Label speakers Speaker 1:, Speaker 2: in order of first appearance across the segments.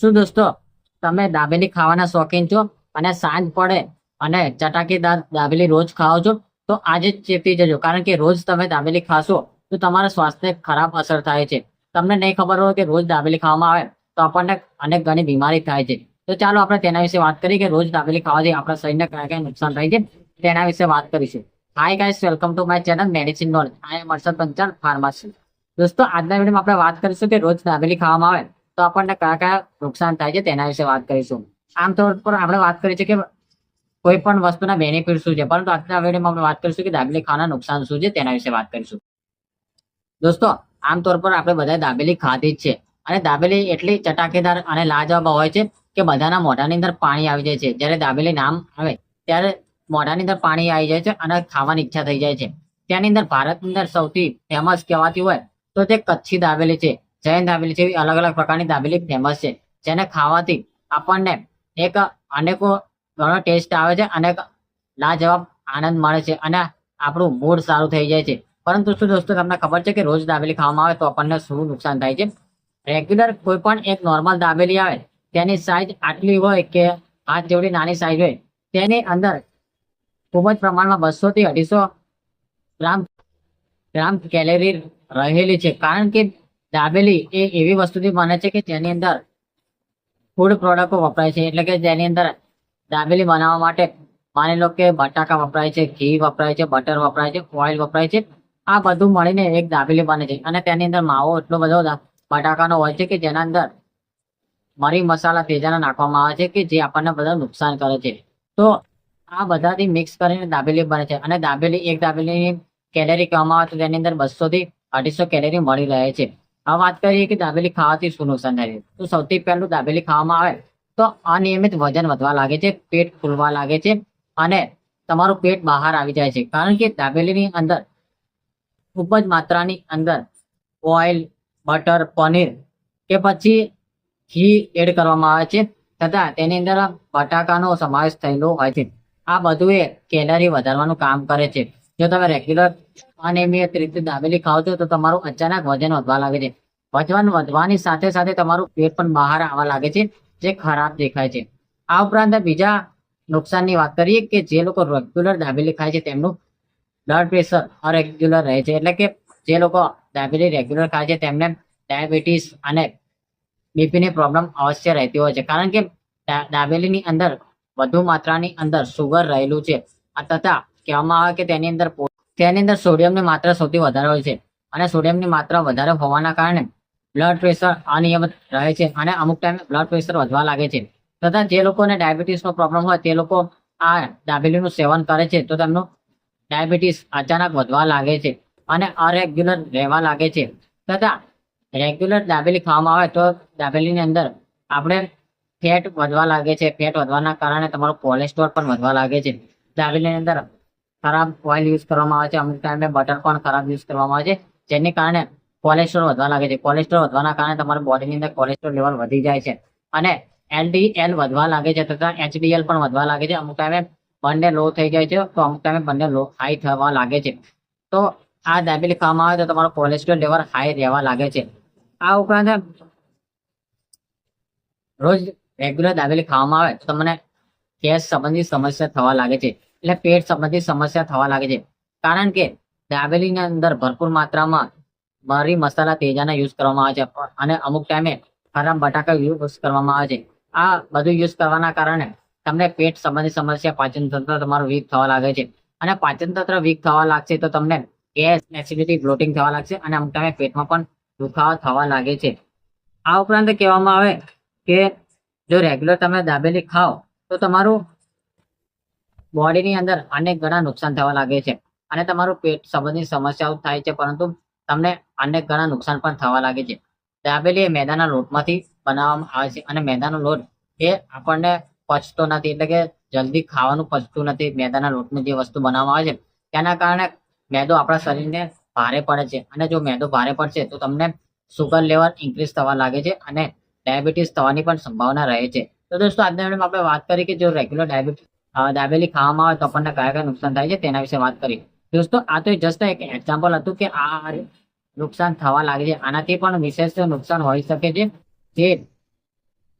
Speaker 1: શું દોસ્તો? તમે દાબેલી ખાવાના શોખીન છો અને સાંજ પડે અને ચટાકેદાર દાબેલી રોજ ખાઓ છો, તો આજે જ ચેતી જજો. કારણ કે રોજ તમે દાબેલી ખાશો, તો તમારા સ્વાસ્થ્ય ખરાબ અસર થાય છે. તમને નહીં ખબર હોય કે રોજ દાબેલી ખાવામાં આવે, તો આપણને અનેક ઘણી બીમારી થાય છે. તો ચાલો આપણે તેના વિશે વાત કરીએ કે રોજ દાબેલી ખાવાથી આપણા શરીરને કયા કયા નુકસાન થાય છે, તેના વિશે વાત કરીશું. Hi guys welcome to my channel medicine knowledge I am Harshad Panchal pharmacy દોસ્તો, આજના વિડીયોમાં આપણે વાત કરીશું કે રોજ દાબેલી ખાવામાં આવે તો આપણને કયા કયા નુકસાન થાય છે તેના વિશે વાત કરીશું. આમ તો આપણે વાત કરી છે કે કોઈ પણ વસ્તુના બેનિફિટ શું છે? પરંતુ આજના વિડીયોમાં આપણે વાત કરીશું કે દાબેલી ખાવાના નુકસાન શું છે તેના વિશે વાત કરીશું. દોસ્તો, આમ તौर પર આપણે બધા દાબેલી ખાધી જ છે. અને દાબેલી એટલી ચટાકેદાર અને લાજવાબ હોય છે કે બધાના મોઢાની અંદર પાણી આવી જાય છે. જ્યારે દાબેલી નામ આવે, ત્યારે મોઢાની અંદર પાણી આવી જાય છે અને ખાવાની ઈચ્છા થઈ જાય છે. ત્યાંની અંદર ભારતની અંદર સૌથી ફેમસ કહેવાતી હોય તો તે કચ્છી દાબેલી છે. જૈન દાબેલી જેવી અલગ અલગ પ્રકારની દાબેલી ફેમસ છે. જેને ખાવાથી આપણને એક અનેકો ઘણો ટેસ્ટ આવે છે અને લાજવાબ આનંદ મળે છે અને આપણું મૂડ સારું થઈ જાય છે. પરંતુ શું દોસ્તો તમને ખબર છે કે રોજ દાબેલી ખાવામાં આવે તો આપણને શું નુકસાન થાય છે? રેગ્યુલર કોઈ પણ એક નોર્મલ દાબેલી આવે, તેની સાઈઝ આટલી હોય કે હાથ જેવડી નાની સાઈઝ હોય, તેની અંદર ખૂબ જ પ્રમાણમાં બસો થી અઢીસો ગ્રામ ગ્રામ કેલેરી રહેલી છે. કારણ કે દાબેલી એ એવી વસ્તુથી બને છે કે જેની અંદર ફૂડ પ્રોડક્ટો વપરાય છે. એટલે કે જેની અંદર દાબેલી બનાવવા માટે માની લો કે બટાકા વપરાય છે, ઘી વપરાય છે, બટર વપરાય છે ઓઇલ વપરાય છે. આ બધું મળીને એક દાબેલી બને છે. અને તેની અંદર માવો એટલો બધો બટાકાનો હોય છે કે જેના અંદર મરી મસાલા તેજાના નાખવામાં આવે છે કે જે આપણને બધા નુકસાન કરે છે. તો આ બધાથી મિક્સ કરીને દાબેલી બને છે. અને દાબેલી, એક દાબેલીની કેલેરી કહેવામાં આવે તો તેની અંદર બસોથી અઢીસો કેલેરી મળી રહે છે. હવે વાત કરીએ કે દાબેલી ખાવાથી શું નુકસાન થાય છે? તો સૌથી પહેલું દાબેલી ખાવામાં આવે તો અનિયમિત વજન વધવા લાગે છે, પેટ ફૂલવા લાગે છે અને તમારું પેટ બહાર આવી જાય છે. કારણ કે દાબેલીની અંદર ખૂબ જ માત્રાની અંદર ઓઇલ, બટર, પનીર કે પછી ઘી એડ કરવામાં આવે છે. તથા તેની અંદર બટાકાનો સમાવેશ થયેલો હોય છે. આ બધું એ કેલરી વધારવાનું કામ કરે છે. જો તમે રેગ્યુલર અનિયમિત રીતે દાબેલી ખાઓ છો, તો તમારું અચાનક વજન વધવા લાગે છે. વજન વધવાની સાથે સાથે તમારું પેટ પણ બહાર આવવા લાગે છે, જે ખરાબ દેખાય છે. આ ઉપરાંત બીજા નુકસાનની વાત કરીએ કે જે લોકો રેગ્યુલર દાબેલી ખાય છે, તેમનું બ્લડ પ્રેશર અરેગ્યુલર રહે છે. એટલે કે જે લોકો દાબેલી રેગ્યુલર ખાય છે, તેમને ડાયાબિટીસ અને બીપીની પ્રોબ્લેમ અવશ્ય રહેતી હોય છે. કારણ કે દાબેલીની અંદર વધુ માત્રાની અંદર સુગર રહેલું છે. તથા કહેવામાં આવે કે તેની અંદર તેની અંદર સોડિયમની માત્રા સૌથી વધારે હોય છે. અને સોડિયમની માત્રા વધારે હોવાના કારણે બ્લડ પ્રેશર અનિયમિત રહે છે અને અમુક ટાઈમે બ્લડ પ્રેશર વધવા લાગે છે. તથા જે લોકોને ડાયાબિટીસનો પ્રોબ્લેમ હોય તે લોકો આ દાબેલીનું સેવન કરે છે તો તેમનું ડાયાબિટીસ અચાનક વધવા લાગે છે અને અરેગ્યુલર રહેવા લાગે છે. તથા રેગ્યુલર દાબેલી ખાવામાં આવે તો દાબેલીની અંદર આપણે ફેટ વધવા લાગે છે. ફેટ વધવાના કારણે તમારું કોલેસ્ટ્રોલ પણ વધવા લાગે છે. દાબેલીની અંદર ખરાબ ઓઇલ યુઝ કરવામાં આવે છે. અમુક ટાઈમે બટર પણ ખરાબ યુઝ કરવામાં આવે છે. જેને કારણે કોલેસ્ટ્રોલ વધવા લાગે છે. કોલેસ્ટ્રોલ વધવાના કારણે તમારા બોડીની અંદર કોલેસ્ટ્રોલ લેવલ વધી જાય છે. અને એલડીએલ વધવા લાગે છે તથા એચડીએલ પણ વધવા લાગે છે. અમુક ટાઈમે બંને લો થઈ જાય છે. તો અમુક ટાઈમે બંને લો હાઈ થવા લાગે છે. તો આ દાબેલી ખાવામાં આવે તો તમારો કોલેસ્ટ્રોલ લેવલ હાઈ રહેવા લાગે છે. આ ઉપરાંત રોજ રેગ્યુલર દાબેલી ખાવામાં આવે તો તમને ગેસ સંબંધિત સમસ્યા થવા લાગે છે. એટલે પેટ સંબંધિત સમસ્યા થવા લાગે છે. કારણ કે દાબેલીની અંદર ભરપૂર માત્રામાં મરી મસાલા તેજાના યુઝ કરવામાં આવે છે અને અમુક ટાઈમે ખરાબ બટાકા યુઝ કરવામાં આવે છે. આ બધું યુઝ કરવાના કારણે તમને પેટ સંબંધિત સમસ્યા, પાચન તંત્ર તમારું વીક થવા લાગે છે. અને પાચન તંત્ર વીક થવા લાગશે તો તમને ગેસ એસિડિટી બ્લોટિંગ થવા લાગશે અને અમુક ટાઈમે પેટમાં પણ દુખાવો થવા લાગે છે. આ ઉપરાંત કહેવામાં આવે કે જો રેગ્યુલર તમે દાબેલી ખાઓ તો તમારું બોડીની અંદર અનેક ઘણા નુકસાન થવા લાગે છે અને તમારું પેટ સંબંધિત સમસ્યાઓ થાય છે, પરંતુ તમને અનેક ઘણા નુકસાન પણ થવા લાગે છે. દાબેલી એ મેદાના લોટમાંથી બનાવવામાં આવે છે અને મેદાનો લોટ એ આપણને પચતો નથી, એટલે કે જલ્દી ખાવાનું પચતું નથી. મેદાના લોટની જે વસ્તુ બનાવવામાં આવે છે, તેના કારણે મેદો આપણા શરીરને ભારે પડે છે અને જો મેદો ભારે પડશે, તો તમને સુગર લેવલ ઇન્ક્રીઝ થવા લાગે છે અને ડાયાબિટીસ થવાની પણ સંભાવના રહે છે. તો દોસ્તો, આજના વિડીયોમાં આપણે વાત કરી કે જો રેગ્યુલર ડાયાબિટીસ દાબેલી ખાવામાં આવે તો આપણને કયા કયા નુકસાન થાય છે તેના વિશે વાત કરી. દોસ્તો, આ તો જસ્ટ એક એક્ઝામ્પલ હતું કે આ નુકસાન થવા લાગે છે. આનાથી પણ વિશેષ નુકસાન હોઈ શકે છે જે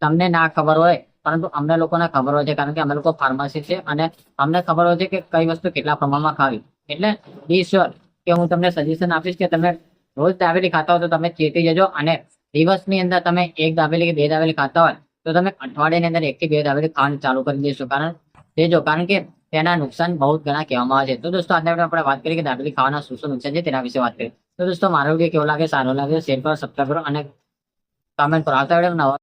Speaker 1: તમને ના ખબર હોય, પરંતુ અમને લોકોને ખબર હોય છે, કારણ કે અમે લોકો ફાર્માસી છે અને અમને ખબર હોય છે કે કઈ વસ્તુ કેટલા પ્રમાણમાં ખાવી. એટલે બી શ્યોર કે હું તમને સજેશન આપીશ કે તમે રોજ દાબેલી ખાતા હો તો તમે ચેતી જજો અને દિવસની અંદર તમે એક દાબેલી કે બે દાબેલી ખાતા હોય તો તમે અઠવાડિયાની અંદર એક થી બે દાબેલી ખાવાનું ચાલુ કરી દેશો. કારણ દેજો કારણ કે તેના નુકસાન બહુ ઘણા કહેવામાં આવે છે. તો દોસ્તો આજના આપણે વાત કરીએ કે દાબેલી ખાવાના શું શું નુકસાન છે તેના વિશે વાત કરીએ. તો દોસ્તો, મારો વીડિયો કેવો લાગે? સારો લાગે? શેર કરો સબસ્ક્રાઈબ કરો અને કમેન્ટ કરો. આવતા નવા